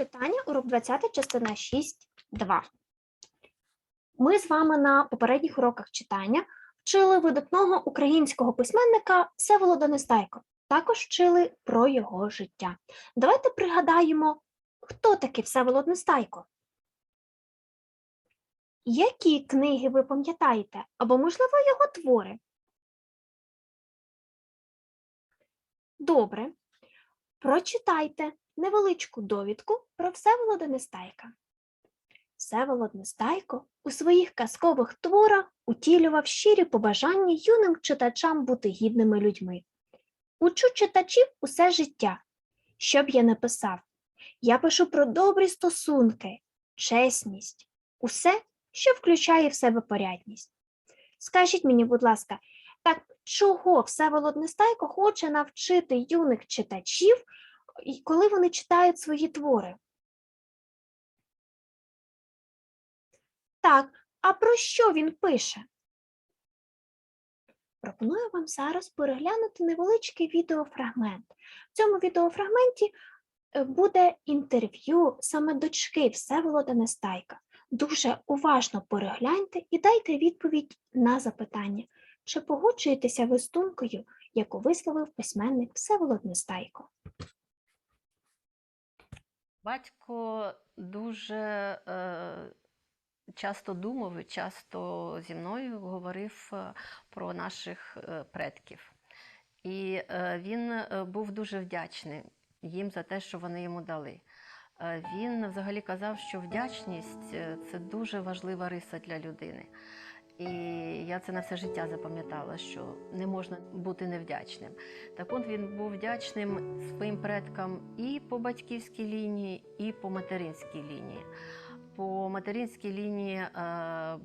Читання, урок 20, частина 6, 2. Ми з вами на попередніх уроках читання вчили видатного українського письменника Всеволода Нестайко. Також вчили про його життя. Давайте пригадаємо, хто такий Всеволод Нестайко. Які книги ви пам'ятаєте? Або, можливо, його твори? Добре. Прочитайте невеличку довідку про Всеволода Нестайка. Всеволод Нестайко у своїх казкових творах утілював щирі побажання юним читачам бути гідними людьми. Учу читачів усе життя. Що б я не писав? Я пишу про добрі стосунки, чесність, усе, що включає в себе порядність. Скажіть мені, будь ласка, так чого Всеволод Нестайко хоче навчити юних читачів, і коли вони читають свої твори? Так, а про що він пише? Пропоную вам зараз переглянути невеличкий відеофрагмент. В цьому відеофрагменті е, буде інтерв'ю саме дочки Всеволода Нестайка. Дуже уважно перегляньте і дайте відповідь на запитання, чи погоджуєтеся ви з думкою, яку висловив письменник Всеволод Нестайко. Батько дуже е, часто думав і часто зі мною говорив е, про наших е, предків. І е, він е, був дуже вдячний їм за те, що вони йому дали. Він взагалі казав, що вдячність це дуже важлива риса для людини. І я це на все життя запам'ятала, що не можна бути невдячним. Так от він був вдячним своїм предкам і по батьківській лінії, і по материнській лінії. По материнській лінії е,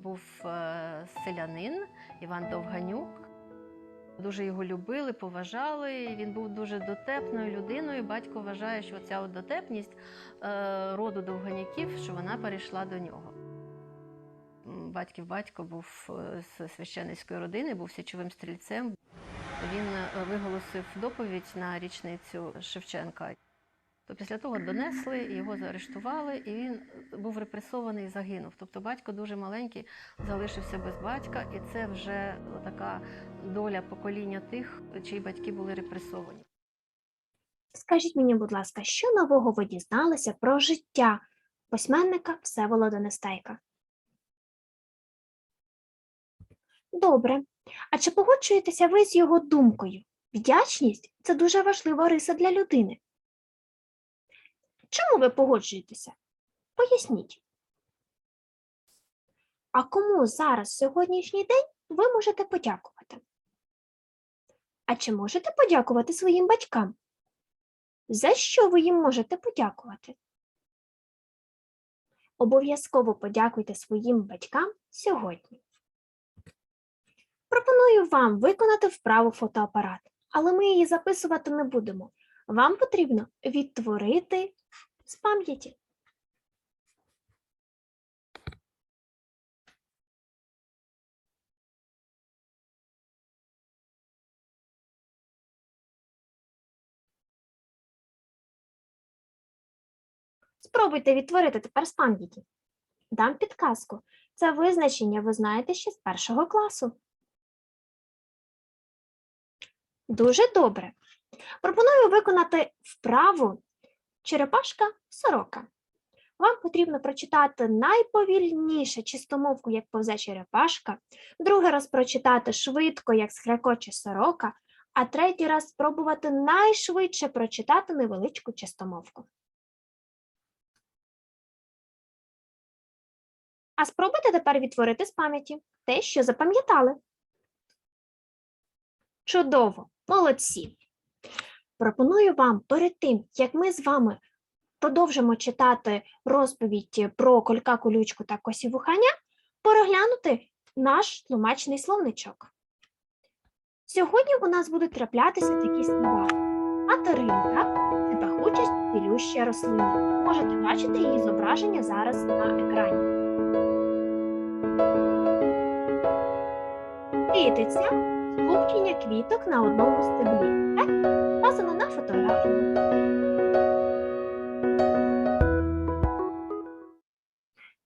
був е, селянин Іван Довганюк. Дуже його любили, поважали. Він був дуже дотепною людиною. Батько вважає, що ця дотепність е, роду довганяків, що вона перейшла до нього. Батьків батько був е, з священницької родини, був січовим стрільцем. Він е, виголосив доповідь на річницю Шевченка. То після того донесли, його заарештували, і він був репресований і загинув. Тобто батько дуже маленький залишився без батька, і це вже така доля покоління тих, чиї батьки були репресовані. Скажіть мені, будь ласка, що нового ви дізналися про життя письменника Всеволода Нестайка? Добре. А чи погоджуєтеся ви з його думкою? Вдячність це дуже важлива риса для людини. Чому ви погоджуєтеся? Поясніть. А кому зараз, сьогоднішній день, ви можете подякувати? А чи можете подякувати своїм батькам? За що ви їм можете подякувати? Обов'язково подякуйте своїм батькам сьогодні. Пропоную вам виконати вправу фотоапарат, але ми її записувати не будемо. Вам потрібно відтворити з пам'яті. Спробуйте відтворити тепер з пам'яті. Дам підказку. Це визначення ви знаєте ще з першого класу. Дуже добре. Пропоную виконати вправу черепашка сорока. Вам потрібно прочитати найповільніше чистомовку, як повзе черепашка, другий раз прочитати швидко, як схрекоче сорока, а третій раз спробувати найшвидше прочитати невеличку чистомовку. А спробуйте тепер відтворити з пам'яті те, що запам'ятали. Чудово, молодці! Пропоную вам перед тим, як ми з вами продовжимо читати розповідь про колька, колючку та косівухання, переглянути наш тлумачний словничок. Сьогодні у нас будуть траплятися такі слова. Материнка це пахуча цілюща рослина. Можете бачити її зображення зараз на екрані. Китиця скупчення квіток на одному стеблі. Так, вказано на фотографії.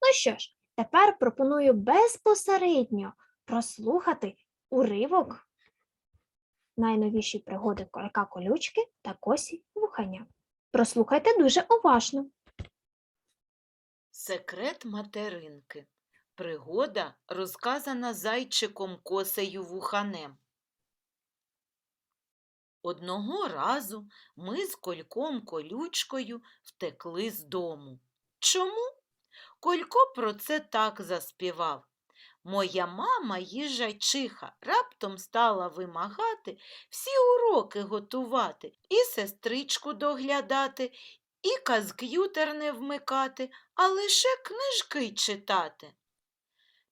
Ну що ж, тепер пропоную безпосередньо прослухати уривок найновіші пригоди Колька Колючки та Косі Вуханя. Прослухайте дуже уважно. Секрет материнки. Пригода розказана зайчиком косею вуханем. Одного разу ми з кольком колючкою втекли з дому. Чому? Колько про це так заспівав. Моя мама, їжачиха, раптом стала вимагати всі уроки готувати, і сестричку доглядати, і казк'ютер не вмикати, а лише книжки читати.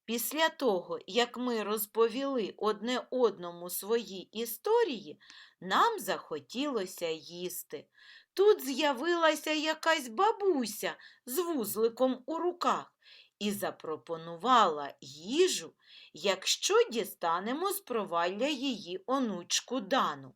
Після того, як ми розповіли одне одному свої історії, нам захотілося їсти. Тут з'явилася якась бабуся з вузликом у руках і запропонувала їжу, якщо дістанемо з провалля її онучку Дану.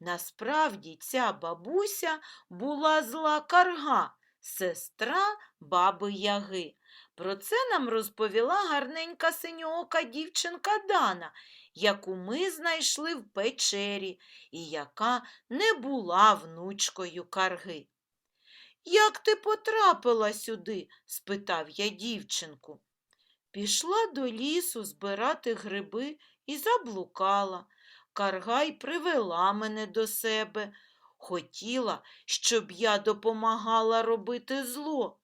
Насправді ця бабуся була зла карга, сестра баби Яги. Про це нам розповіла гарненька синьоока дівчинка Дана, яку ми знайшли в печері і яка не була внучкою карги. Як ти потрапила сюди? спитав я дівчинку. Пішла до лісу збирати гриби і заблукала. Карга й привела мене до себе. Хотіла, щоб я допомагала робити зло.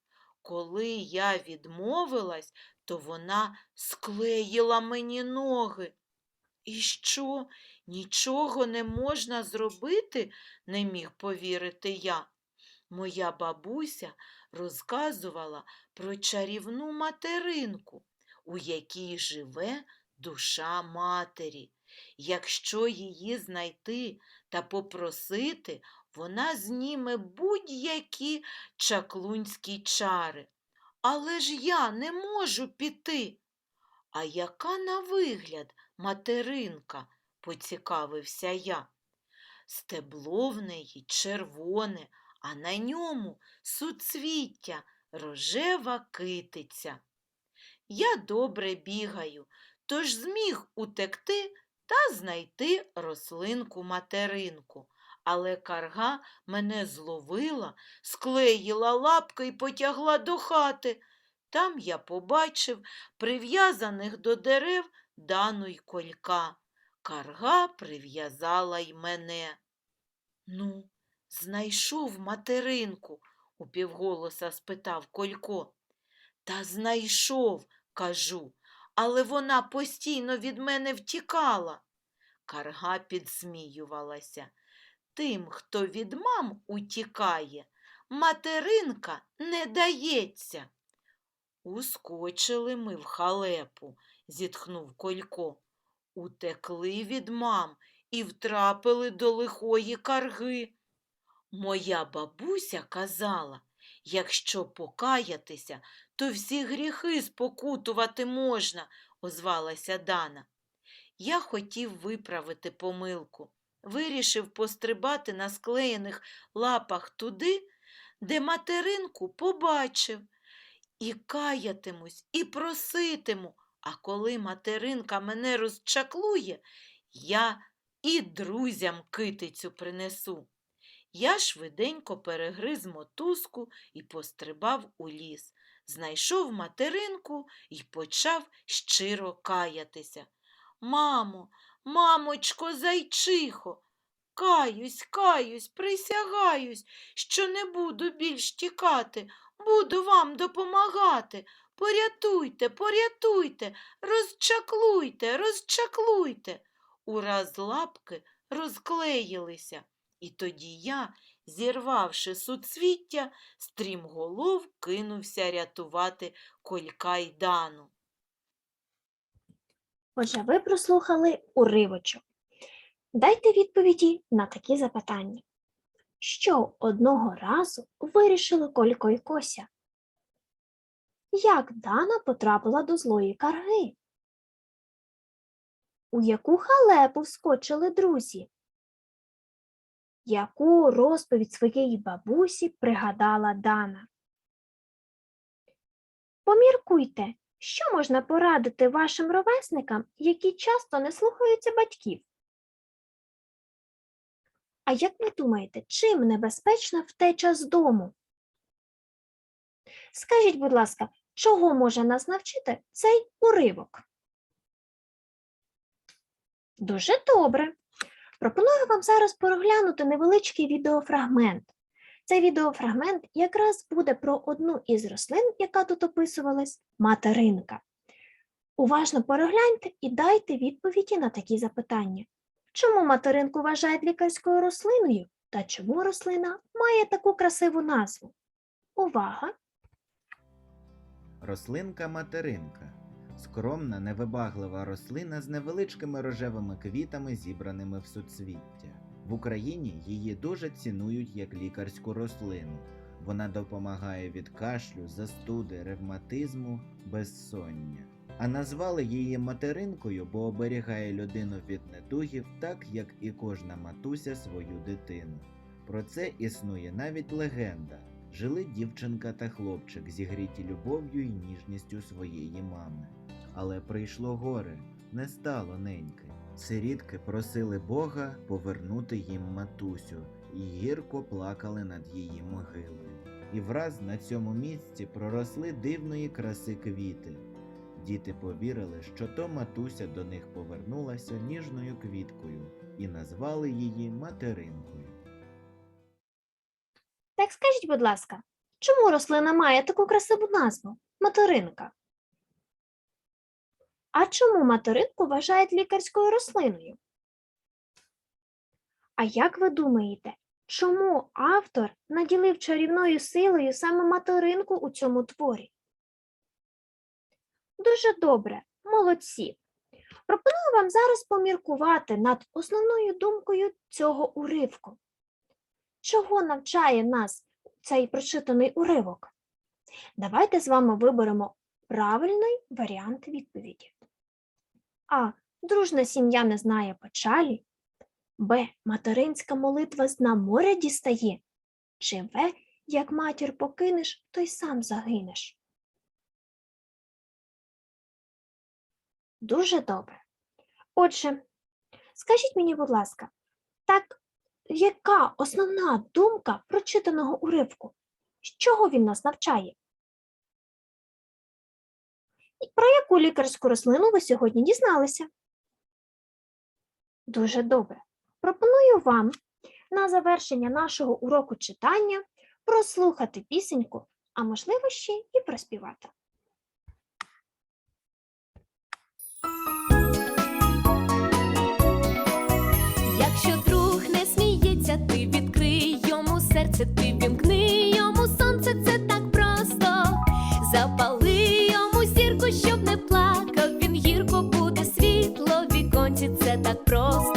Коли я відмовилась, то вона склеїла мені ноги. І що, нічого не можна зробити? не міг повірити я. Моя бабуся розказувала про чарівну материнку, у якій живе душа матері. Якщо її знайти та попросити, вона зніме будь-які чаклунські чари. Але ж я не можу піти. А яка на вигляд материнка? поцікавився я. Стебло в неї червоне, а на ньому суцвіття, рожева китиця. Я добре бігаю, тож зміг утекти та знайти рослинку материнку. Але карга мене зловила, склеїла лапки і потягла до хати. Там я побачив прив'язаних до дерев дану й колька. Карга прив'язала й мене. Ну, знайшов материнку? упівголоса спитав Колько. Та знайшов, кажу, але вона постійно від мене втікала. Карга підсміювалася. Тим, хто від мам утікає, материнка не дається. Ускочили ми в халепу, зітхнув Колько. Утекли від мам і втрапили до лихої карги. Моя бабуся казала, якщо покаятися, то всі гріхи спокутувати можна, озвалася Дана. Я хотів виправити помилку, вирішив пострибати на склеєних лапах туди, де материнку побачив. І каятимусь, і проситиму, а коли материнка мене розчаклує, я і друзям китицю принесу. Я швиденько перегриз мотузку і пострибав у ліс, знайшов материнку і почав щиро каятися. Мамо, мамочко, зайчихо, каюсь, каюсь, присягаюсь, що не буду більш тікати, буду вам допомагати. Порятуйте, порятуйте, розчаклуйте, розчаклуйте. Ураз лапки розклеїлися. І тоді я, зірвавши суцвіття, стрімголов кинувся рятувати колька й дану. Отже, ви прослухали уривочок. Дайте відповіді на такі запитання. Що одного разу вирішили Колько і Кося? Як Дана потрапила до злої карги? У яку халепу вскочили друзі? Яку розповідь своєї бабусі пригадала Дана? Поміркуйте, що можна порадити вашим ровесникам, які часто не слухаються батьків. А як ви думаєте, чим небезпечна втеча з дому? Скажіть, будь ласка, чого може нас навчити цей уривок? Дуже добре. Пропоную вам зараз переглянути невеличкий відеофрагмент. Цей відеофрагмент якраз буде про одну із рослин, яка тут описувалась материнка. Уважно перегляньте і дайте відповіді на такі запитання. Чому материнку вважають лікарською рослиною та чому рослина має таку красиву назву? Увага! Рослинка материнка. Скромна, невибаглива рослина з невеличкими рожевими квітами, зібраними в суцвіття. В Україні її дуже цінують як лікарську рослину. Вона допомагає від кашлю, застуди, ревматизму, безсоння. А назвали її материнкою, бо оберігає людину від недугів, так як і кожна матуся свою дитину. Про це існує навіть легенда. Жили дівчинка та хлопчик, зігріті любов'ю і ніжністю своєї мами. Але прийшло горе, не стало неньки. Сирітки просили Бога повернути їм матусю і гірко плакали над її могилою. І враз на цьому місці проросли дивної краси квіти. Діти повірили, що то матуся до них повернулася ніжною квіткою і назвали її материнкою. Так скажіть, будь ласка, чому рослина має таку красиву назву материнка? А чому материнку вважають лікарською рослиною? А як ви думаєте, чому автор наділив чарівною силою саме материнку у цьому творі? Дуже добре, молодці. Пропоную вам зараз поміркувати над основною думкою цього уривку. Чого навчає нас цей прочитаний уривок? Давайте з вами виберемо правильний варіант відповіді. А. Дружна сім'я не знає печалі. Б. Материнська молитва з на море дістає. Чи В. Як матір покинеш, то й сам загинеш. Дуже добре. Отже, скажіть мені, будь ласка, так яка основна думка прочитаного уривку? З чого він нас навчає? Про яку лікарську рослину ви сьогодні дізналися? Дуже добре. Пропоную вам на завершення нашого уроку читання прослухати пісеньку, а можливо ще і проспівати. Якщо друг не сміється, ти відкрий йому серце, ти вімкни це так просто.